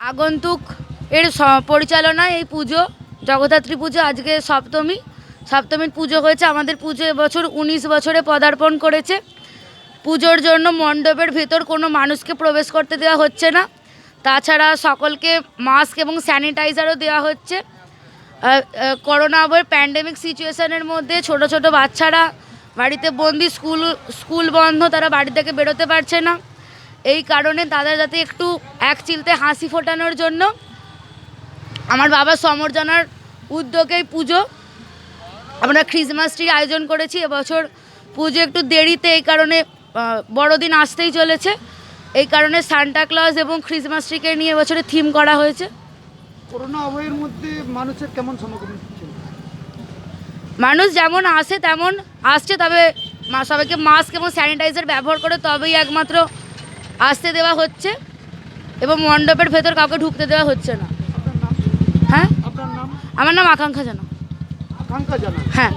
আগন্তুক এর পরিচালনায় এই পুজো, জগদ্ধাত্রী পুজো, আজকে সপ্তমী। সপ্তমীর পুজো হয়েছে, আমাদের পুজো এবছর উনিশ বছরে পদার্পণ করেছে। পুজোর জন্য মণ্ডপের ভেতর কোনো মানুষকে প্রবেশ করতে দেওয়া হচ্ছে না। তাছাড়া সকলকে মাস্ক এবং স্যানিটাইজারও দেওয়া হচ্ছে। করোনা আবার প্যান্ডেমিক সিচুয়েশনের মধ্যে ছোট ছোট বাচ্চারা বাড়িতে বন্দি, স্কুল স্কুল বন্ধ, তারা বাড়ি থেকে বেরোতে পারছে না। এই কারণে তাদের যাতে একটু এক চিলতে হাসি ফোটানোর জন্য আমার বাবা সমর জানার উদ্যোগেই পুজো। আমরা ক্রিসমাস ট্রি আয়োজন করেছি এবছর পুজো একটু দেরিতে এই কারণে বড়দিন আসতেই চলেছে। এই কারণে সান্টা ক্লজ এবং ক্রিসমাস ট্রিকে নিয়ে এবছরে থিম করা হয়েছে। করোনা মধ্যে মানুষের কেমন সমাগম মানুষ যেমন আসে তেমন আসছে তবে সবাইকে মাস্ক এবং স্যানিটাইজার ব্যবহার করে তবেই একমাত্র আসতে দেওয়া হচ্ছে এবং মণ্ডপের ভেতর কাউকে ঢুকতে দেওয়া হচ্ছে না। হ্যাঁ? আমার নাম আকাঙ্ক্ষা জানা আকাঙ্ক্ষা জানা হ্যাঁ।